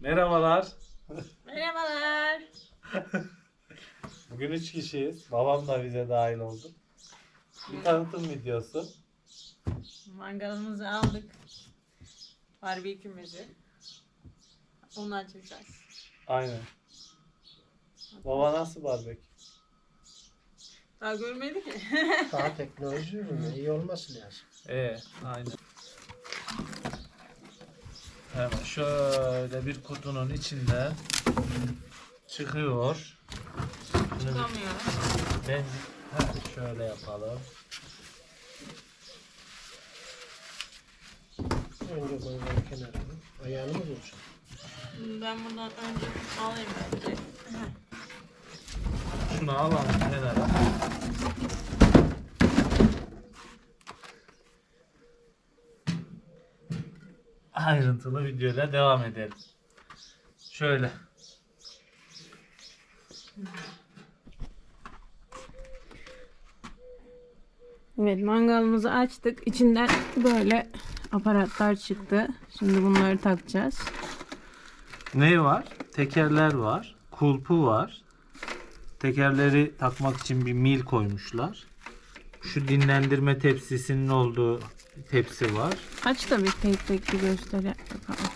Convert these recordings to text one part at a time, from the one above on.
Merhabalar. Merhabalar. Bugün üç kişiyiz. Babam da bize dahil oldu. Bir tanıtım videosu. Mangalımızı aldık. Barbekümüzü. Onu açacağız. Aynen. Baba nasıl barbekü? Daha görmedi ki. Daha teknoloji ürünü iyi olması lazım. Ee, aynen. Hemen şöyle bir kutunun içinde çıkıyor. Bir Çıkamıyor. Ha, şöyle yapalım. Önce koyalım kenarına. Ayağını mı vuracaksın? Ben bundan önce alayım bence. Şunu alalım kenara. Ayrıntılı videoyla devam edelim. Şöyle. Evet mangalımızı açtık. İçinden böyle aparatlar çıktı. Şimdi bunları takacağız. Ne var? Tekerler var. Kulpu var. Tekerleri takmak için bir mil koymuşlar. Şu dinlendirme tepsisinin olduğu tepsi var. Aç da bir tek tek bir göster bakalım.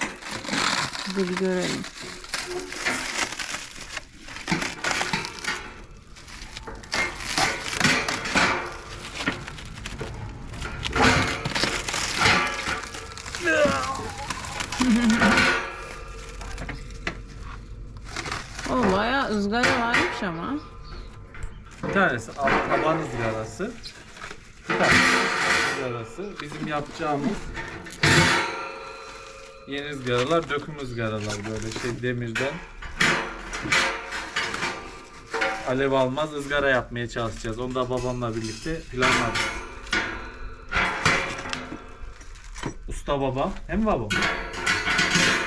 Biz de bir görelim. o bayağı ızgara varmış ama. Bir tanesi alt taban ızgarası. Bir tanesi ızgarası. Bizim yapacağımız yeni ızgaralar, döküm ızgaralar böyle şey demirden. Alev almaz ızgara yapmaya çalışacağız. Onu da babamla birlikte planladık. Usta baba. Hem babam.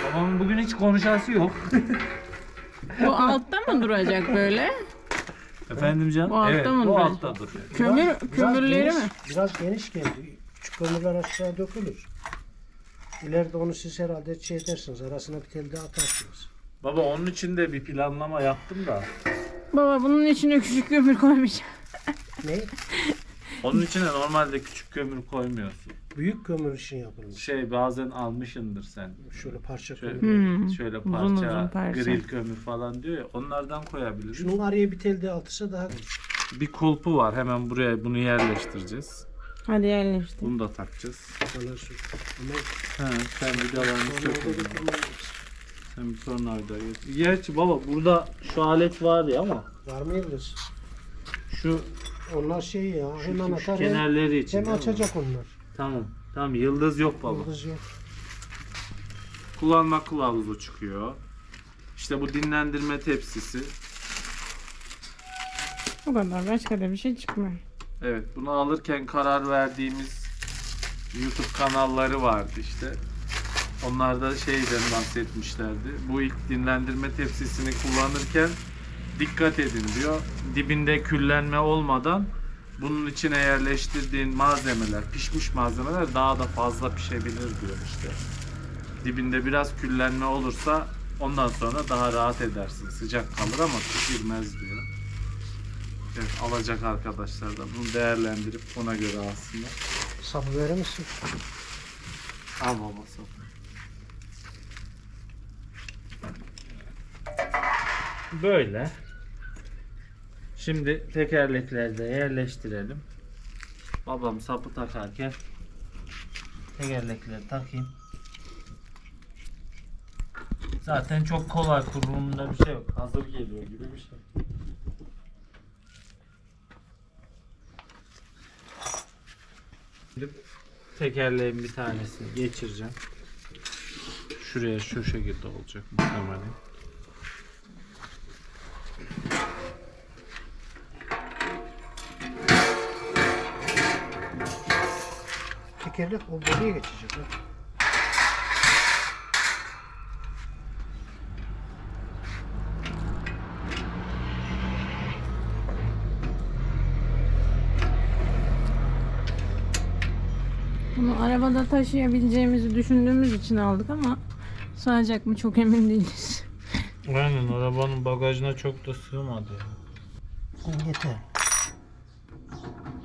Babamın bugün hiç konuşası yok. Bu altta mı duracak böyle? Efendim canım? Bu altta evet, mı bu altta duruyor. Kömür, Biraz kömürleri geniş- mi? Biraz geniş geldi. Küçük kömürler aşağı dökülür. İleride onu siz herhalde şey edersiniz. Arasına bir tel daha atarsınız. Baba onun için de bir planlama yaptım da. Baba bunun içine küçük kömür koymayacağım. Ne? Onun içine normalde küçük kömür koymuyorsun. Büyük kömür için yapılmış. Şey bazen almışındır sen. Şöyle parça Şöyle, kömür. Hmm. şöyle Uzun parça, uzun parça. grill kömür falan diyor ya onlardan koyabiliriz. Şunun araya bir tel daha atırsa daha Bir kulpu var hemen buraya bunu yerleştireceğiz. Hadi yerleştir. Bunu da takacağız. bana su. Ama He, sen vidalarını sonra sök. o dokunmaz. Sen bir tornavida getir. Gerçi baba burada şu alet var ya ama Var mı Yıldız? şu, Onlar şey ya. Hemen şu atar. Hem, kenarları için. hem değil mi? açacak onlar. Tamam. Tamam yıldız yok baba. Yıldız yok. Kullanma kılavuzu çıkıyor. İşte bu dinlendirme tepsisi. O kadar başka da bir şey çıkmıyor. Evet bunu alırken karar verdiğimiz YouTube kanalları vardı işte. Onlar da şeyden bahsetmişlerdi. Bu ilk dinlendirme tepsisini kullanırken dikkat edin diyor. Dibinde küllenme olmadan bunun içine yerleştirdiğin malzemeler, pişmiş malzemeler daha da fazla pişebilir diyor işte. Dibinde biraz küllenme olursa ondan sonra daha rahat edersin. Sıcak kalır ama pişirmez diyor. Evet, alacak arkadaşlar da bunu değerlendirip ona göre alsınlar. Sapı verir misin? Al babası. Böyle. Şimdi tekerlekleri de yerleştirelim. Babam sapı takarken tekerlekleri takayım. Zaten çok kolay kurulumunda bir şey yok. Hazır geliyor gibi bir şey. Şimdi tekerleğin bir tanesini geçireceğim. Şuraya şu şekilde olacak muhtemelen. Tekerlek o buraya geçecek. Bunu arabada taşıyabileceğimizi düşündüğümüz için aldık ama Sığacak mı çok emin değiliz. Aynen arabanın bagajına çok da sığmadı ya. Yeter.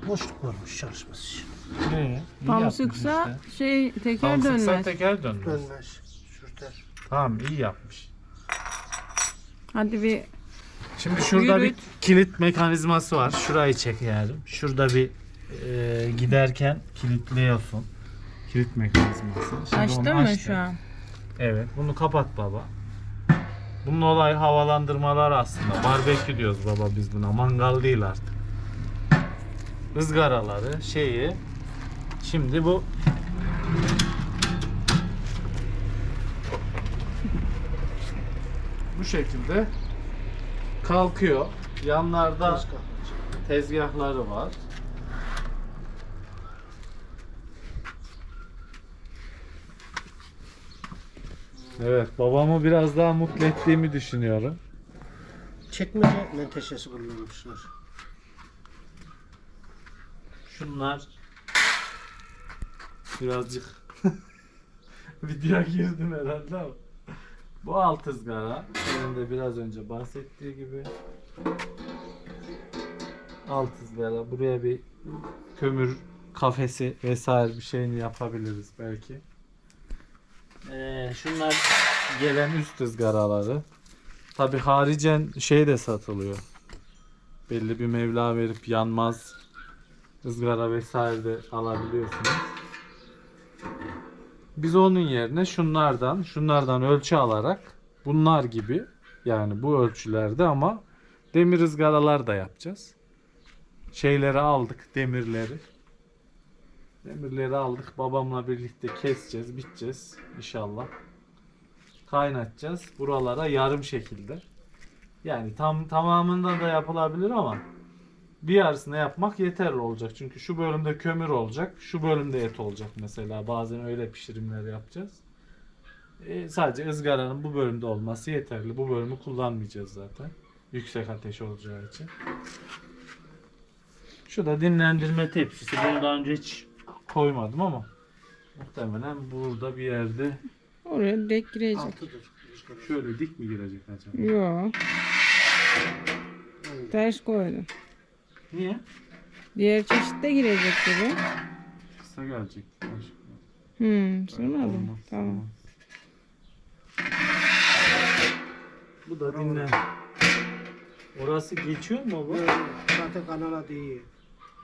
Boşluk varmış çalışması için. Ne? Tam sıksa şey teker Tam sıksa dönmez. teker dönmez. Dönmez. Sürter. Tamam iyi yapmış. Hadi bir Şimdi şurada Yürüt. bir kilit mekanizması var. Şurayı çekelim. Şurada bir e, giderken kilitliyorsun. Kilit mekanizması. Şimdi açtın mı açtık. şu an? Evet. Bunu kapat baba. Bunun olayı havalandırmalar aslında. Barbekü diyoruz baba biz buna. Mangal değil artık. Izgaraları, şeyi. Şimdi bu bu şekilde kalkıyor. Yanlarda Tezgah. tezgahları var. Evet, babamı biraz daha mutlu ettiğimi düşünüyorum. Çekmece menteşesi kullanmışlar. Şunlar birazcık videoya girdim herhalde ama bu alt ızgara senin de biraz önce bahsettiği gibi alt ızgara buraya bir kömür kafesi vesaire bir şeyini yapabiliriz belki. Ee, şunlar gelen üst ızgaraları. Tabi haricen şey de satılıyor. Belli bir meblağ verip yanmaz ızgara vesaire de alabiliyorsunuz. Biz onun yerine şunlardan, şunlardan ölçü alarak bunlar gibi yani bu ölçülerde ama demir ızgaralar da yapacağız. Şeyleri aldık, demirleri. Demirleri aldık. Babamla birlikte keseceğiz, biteceğiz inşallah. Kaynatacağız. Buralara yarım şekilde. Yani tam tamamında da yapılabilir ama bir yarısını yapmak yeterli olacak. Çünkü şu bölümde kömür olacak, şu bölümde et olacak mesela. Bazen öyle pişirimler yapacağız. E, sadece ızgaranın bu bölümde olması yeterli. Bu bölümü kullanmayacağız zaten. Yüksek ateş olacağı için. Şu da dinlendirme tepsisi. Bunu daha önce hiç koymadım ama muhtemelen burada bir yerde Oraya direkt girecek. Altıdır. şöyle dik mi girecek acaba? Yok. Ters koydum. Niye? Diğer çeşitte girecek gibi. Kısa gelecek. Hmm, sığmadı. Tamam. olmaz. Bu da dinlen. Orası geçiyor mu bu? Böyle Zaten kanala değil.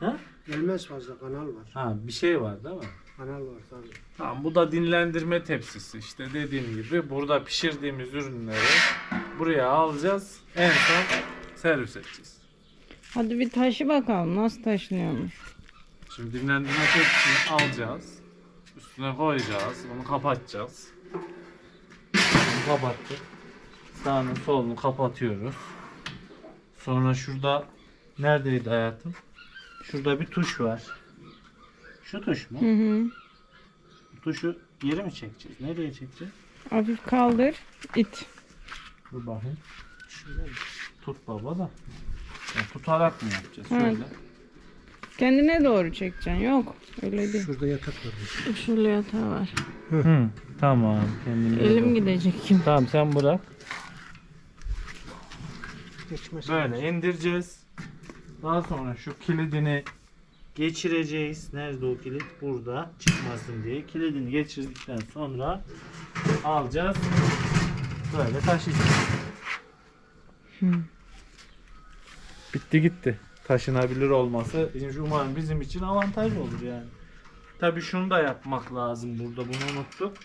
Ha? Gelmez fazla kanal var. Ha bir şey var değil mi? Kanal var tabii. Tamam bu da dinlendirme tepsisi işte dediğim gibi burada pişirdiğimiz ürünleri buraya alacağız. En son servis edeceğiz. Hadi bir taşı bakalım nasıl taşınıyormuş. Şimdi dinlendirme tepsisini alacağız. Üstüne koyacağız. Onu kapatacağız. Bunu kapattık. Sağını solunu kapatıyoruz. Sonra şurada neredeydi hayatım? Şurada bir tuş var. Şu tuş mu? Hı hı. Tuşu geri mi çekeceğiz? Nereye çekeceğiz? Hafif kaldır. it. Dur bakayım. Şöyle tut baba da. Tutarak mı yapacağız? Evet. Şöyle. Kendine doğru çekeceksin. Yok. Öyle değil. Şurada yatak var. Şöyle yatağı var. Hı, tamam. Kendine Elim gidecek kim? Tamam sen bırak. Geçmez. Böyle indireceğiz. Daha sonra şu kilidini geçireceğiz. Nerede o kilit? Burada çıkmasın diye. Kilidini geçirdikten sonra alacağız. Böyle taşıyacağız. Hı. Bitti gitti. Taşınabilir olması umarım bizim için avantaj olur yani. Tabi şunu da yapmak lazım burada bunu unuttuk.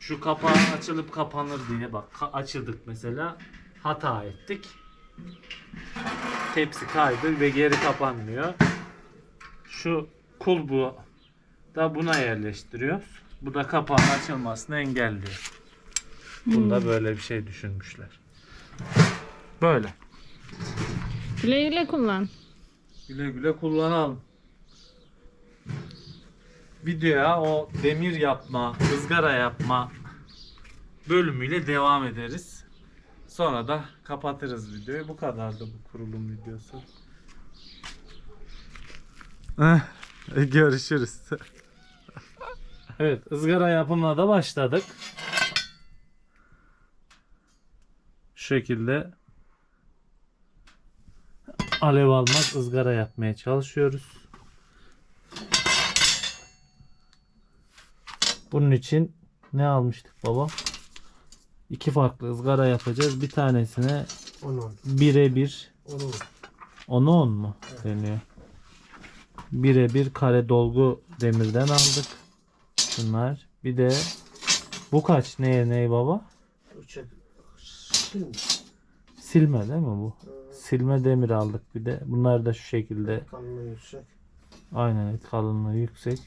Şu kapağı açılıp kapanır diye bak ka- açıldık mesela hata ettik. Tepsi kaydı ve geri kapanmıyor. Şu kulbu da buna yerleştiriyoruz. Bu da kapağın açılmasını engelliyor. Bunda böyle bir şey düşünmüşler. Böyle. Güle güle kullan. Güle güle kullanalım. Videoya o demir yapma, ızgara yapma bölümüyle devam ederiz. Sonra da kapatırız videoyu. Bu kadardı bu kurulum videosu. Görüşürüz. evet, ızgara yapımına da başladık. Şu şekilde alev almaz ızgara yapmaya çalışıyoruz. Bunun için ne almıştık baba? İki farklı ızgara yapacağız. Bir tanesine Onun. birebir Onun. 10'a 10 mu deniyor? Birebir kare dolgu demirden aldık. Bunlar. Bir de bu kaç neye ney baba? Silme. Silme değil mi bu? Silme demir aldık bir de. Bunlar da şu şekilde Kalınlığı yüksek. aynen et kalınlığı yüksek.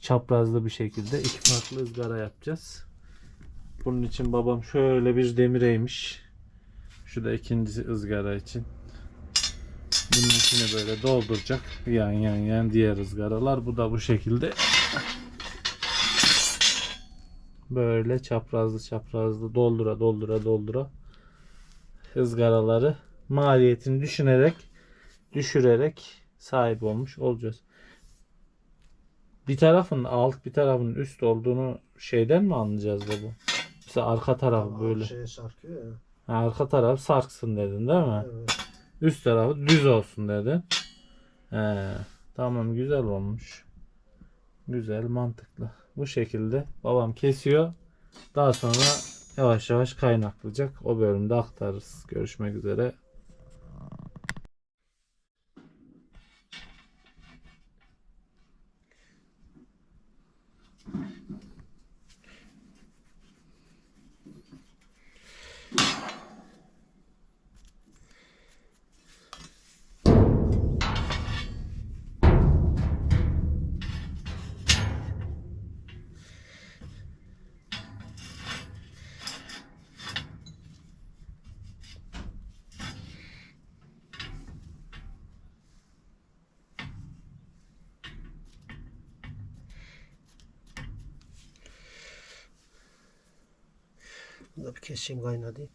Çaprazlı bir şekilde iki farklı ızgara yapacağız. Bunun için babam şöyle bir demireymiş. Şu da ikinci ızgara için. Bunun içine böyle dolduracak. Yan yan yan diğer ızgaralar. Bu da bu şekilde. Böyle çaprazlı çaprazlı doldura doldura doldura ızgaraları maliyetini düşünerek düşürerek sahip olmuş olacağız. Bir tarafın alt bir tarafın üst olduğunu şeyden mi anlayacağız baba? Mesela arka taraf böyle. Şeye sarkıyor ya. Ha, arka taraf sarksın dedin değil mi? Evet. Üst tarafı düz olsun dedin. He, tamam güzel olmuş. Güzel mantıklı. Bu şekilde babam kesiyor. Daha sonra yavaş yavaş kaynaklayacak. O bölümde aktarırız. Görüşmek üzere. Bir keseyim kaynadı.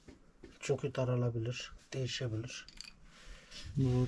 Çünkü daralabilir. Değişebilir. Doğru.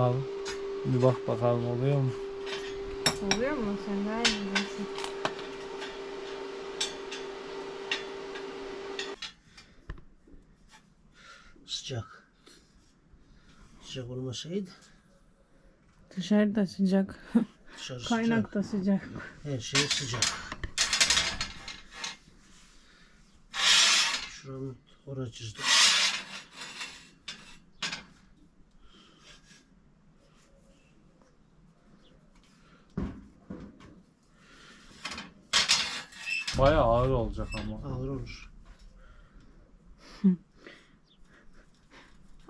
Ne yapalım? Bir bak bakalım oluyor mu? Oluyor mu? Sen daha iyi bilirsin. Sıcak. Sıcak olmasaydı Dışarıda sıcak. dışarı Kaynak sıcak. da sıcak. Her şey sıcak. Şuramı oraya çizdim. Baya ağır olacak ama. Ağır olur.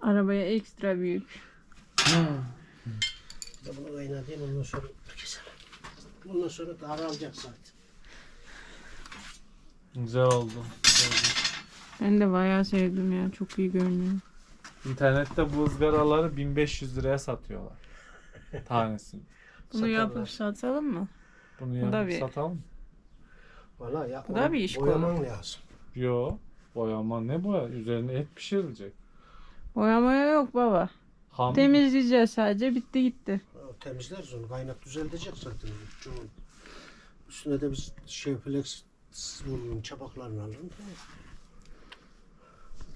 Arabaya ekstra büyük. Bir de bunu kaynatayım ondan sonra keselim. Bundan sonra daralacak zaten. Güzel oldu. Güzel oldu. Ben de bayağı sevdim ya. Çok iyi görünüyor. İnternette bu ızgaraları 1500 liraya satıyorlar. Tanesini. Bunu Satarlar. yapıp satalım mı? Bunu Bu yapıp bir- satalım mı? Valla ya Bu da bir iş boyaman lazım. Yo. Boyama ne boya? Üzerine et pişirilecek. Boyamaya yok baba. Ham. Temizleyeceğiz sadece. Bitti gitti. O Temizleriz onu. Kaynak düzeltecek zaten. Çoğun. Üstüne de biz şey flex bunun çapaklarını alırım.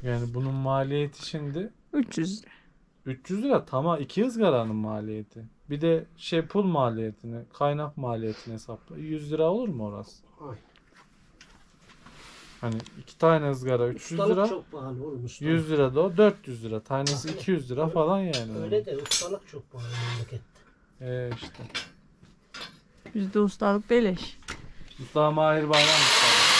Yani bunun maliyeti şimdi 300 lira. 300 lira tamam iki ızgaranın maliyeti. Bir de şey pul maliyetini, kaynak maliyetini hesapla. 100 lira olur mu orası? Ay. Hani iki tane ızgara 300 Ustalık lira. çok pahalı oğlum ustalık. 100 lira da o 400 lira. Tanesi 200 lira falan yani. Öyle de ustalık çok pahalı memlekette. Ee işte. Bizde ustalık beleş. Mustafa Mahir Bayram Mustafa.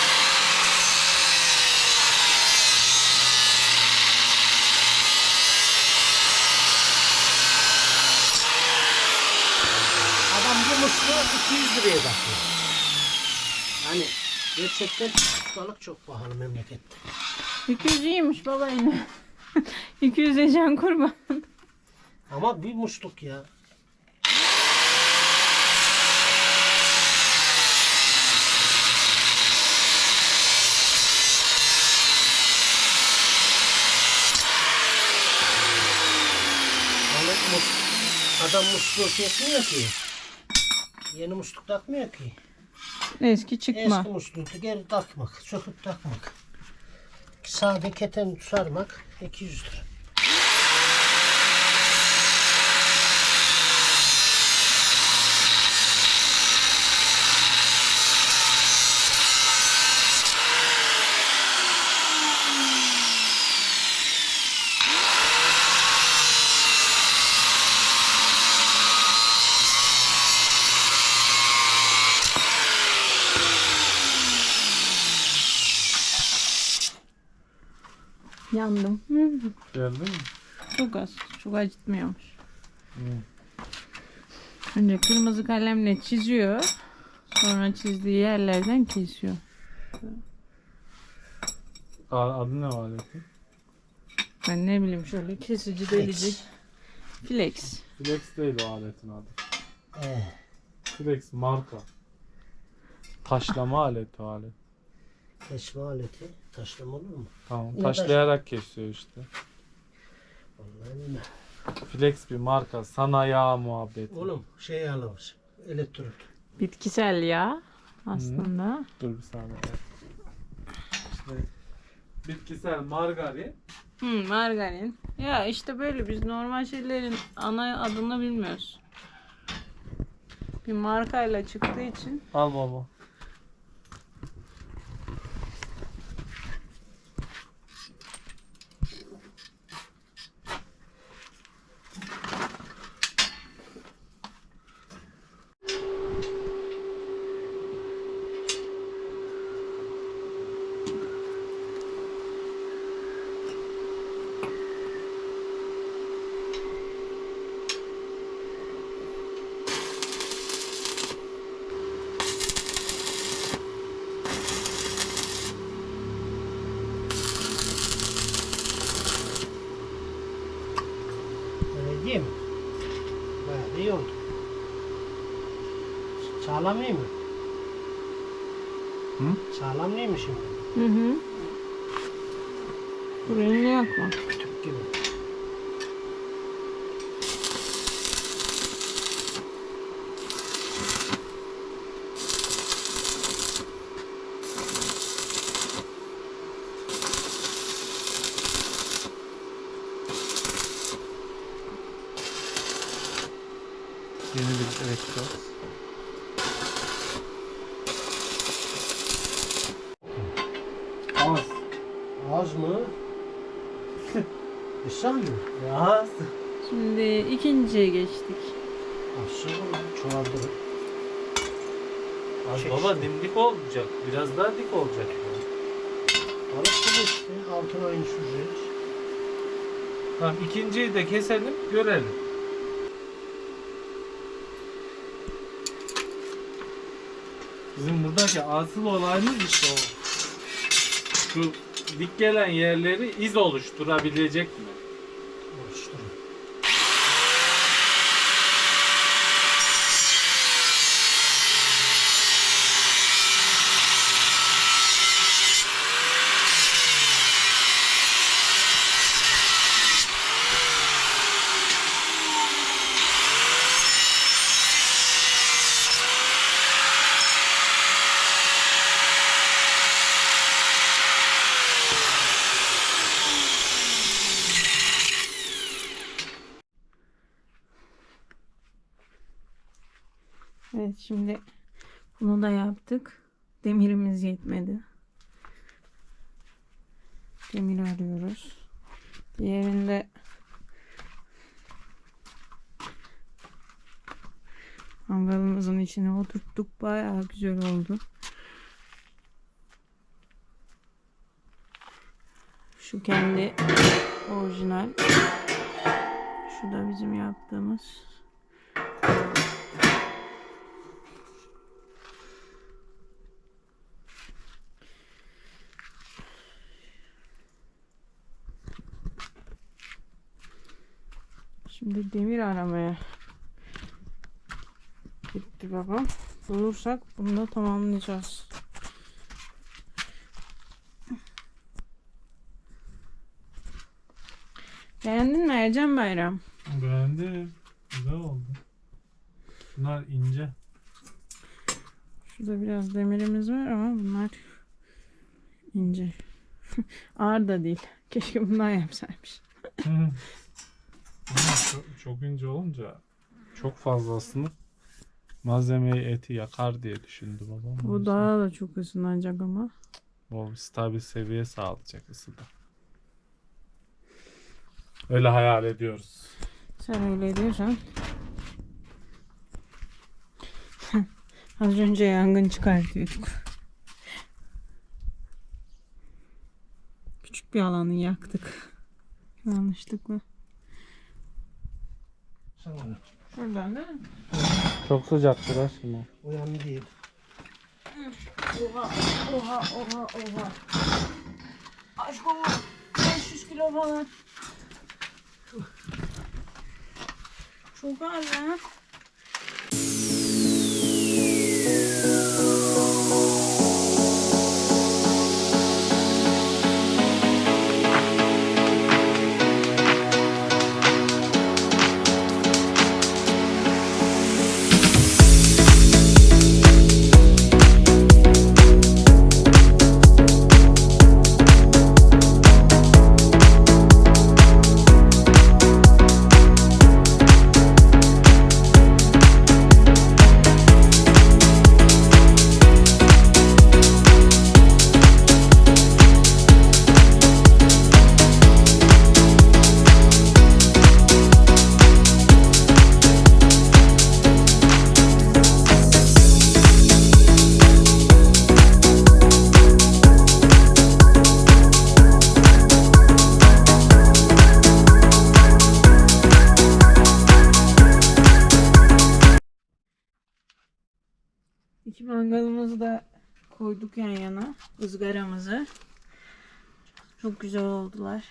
Adam bu musluğu 200 liraya takıyor. Hani gerçekten ustalık çok pahalı memlekette. 200 iyiymiş baba yine. 200 can kurban. Ama bir musluk ya. Adam musluğu etmiyor ki. Yeni musluk takmıyor ki. Eski çıkma. Eski musluğu geri takmak, söküp takmak. Sade keten sarmak 200 lira. Yandım. Geldin mi? Çok az. Çok acıtmıyormuş. Hı. Önce kırmızı kalemle çiziyor. Sonra çizdiği yerlerden kesiyor. Adı ne o aletin? Ben ne bileyim şöyle kesici delici. Flex. Flex değil o aletin adı. Ee, Flex marka. Taşlama aleti o alet. Kesme aleti taşlama olur mu? Tamam. Taşlayarak kesiyor işte. Vallahi bilmem. Flex bir marka. Sana yağ muhabbeti. Oğlum şey alırız. Elektrot. Bitkisel yağ aslında. Dur bir saniye. İşte bitkisel margarin. Hı, margarin. Ya işte böyle biz normal şeylerin ana adını bilmiyoruz. Bir markayla çıktığı için Al baba. Öyle değil mi? Bayağı iyi oldu. Sağlam iyi mi? Sağlam değil mi şimdi? Hı hı. Burayı yakma. Tüp gibi. Yeni bir elektrot. Az. Az mı? İnsan mı? Az. Şimdi ikinciye geçtik. Çoğaldırır. Az Çek baba işte. dimdik olacak. Biraz daha dik olacak. Gibi işte. Altına aynı süreceğiz. Tamam ikinciyi de keselim görelim. Bizim buradaki asıl olayımız işte o. Şu dik gelen yerleri iz oluşturabilecek mi? Oluşturun. Evet şimdi bunu da yaptık. Demirimiz yetmedi. Demir arıyoruz. Diğerinde mangalımızın içine oturttuk. Bayağı güzel oldu. Şu kendi orijinal. Şu da bizim yaptığımız. Şimdi demir aramaya gitti babam. Bulursak bunu da tamamlayacağız. Beğendin mi Ercan Bayram? Beğendim. Güzel oldu. Bunlar ince. Şurada biraz demirimiz var ama bunlar ince. Ağır da değil. Keşke bundan yapsaymış. Çok, çok ince olunca çok fazlasını malzemeyi eti yakar diye düşündü babam. O Bu yüzden daha da çok ısınacak ama. O stabil seviye sağlayacak ısıda. Öyle hayal ediyoruz. Sen öyle diyorsan. Az önce yangın çıkartıyorduk. Küçük bir alanı yaktık. Yanlışlıkla. Sana. Şuradan değil mi? Çok sıcaktır ha şimdi. Uyan değil. Oha, oha, oha, oha. Aşk baba, 500 kilo falan. Çok ağır lan. İki mangalımızı da koyduk yan yana. ızgaramızı. Çok güzel oldular.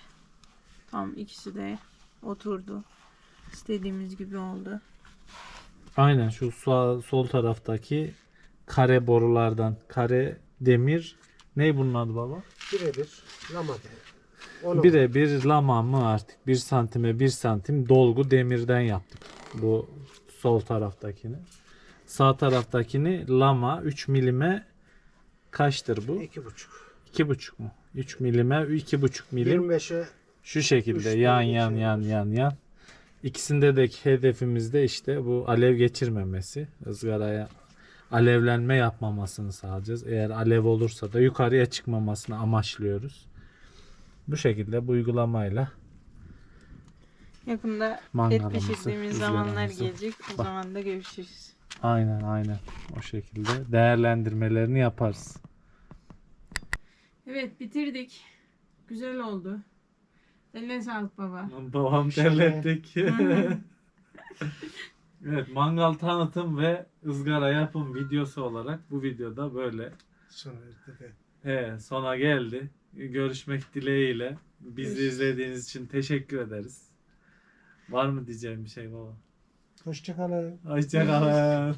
Tam ikisi de oturdu. İstediğimiz gibi oldu. Aynen şu sol, sol taraftaki kare borulardan, kare demir ne bunun adı baba? Birebir lama de. Onu Birebir lama mı artık 1 santime 1 santim dolgu demirden yaptık. Bu sol taraftakini. Sağ taraftakini lama 3 milime kaçtır bu? iki buçuk. 2,5 mu? 3 milime 2,5 milim 25'e şu şekilde Üç yan yan şey yan yan yan. İkisinde de hedefimiz de işte bu alev geçirmemesi. ızgaraya alevlenme yapmamasını sağlayacağız. Eğer alev olursa da yukarıya çıkmamasını amaçlıyoruz. Bu şekilde bu uygulamayla Yakında et Mangalımızı, pişirdiğimiz zamanlar gelecek. O Bak. zaman da görüşürüz. Aynen aynen o şekilde değerlendirmelerini yaparız. Evet bitirdik. Güzel oldu. Eline sağlık baba. Babam terlettik. evet mangal tanıtım ve ızgara yapım videosu olarak bu videoda böyle sonra de He, sona geldi. Görüşmek dileğiyle. Bizi izlediğiniz için teşekkür ederiz. Var mı diyeceğim bir şey baba? Hoşçakalın. Hoşçakalın.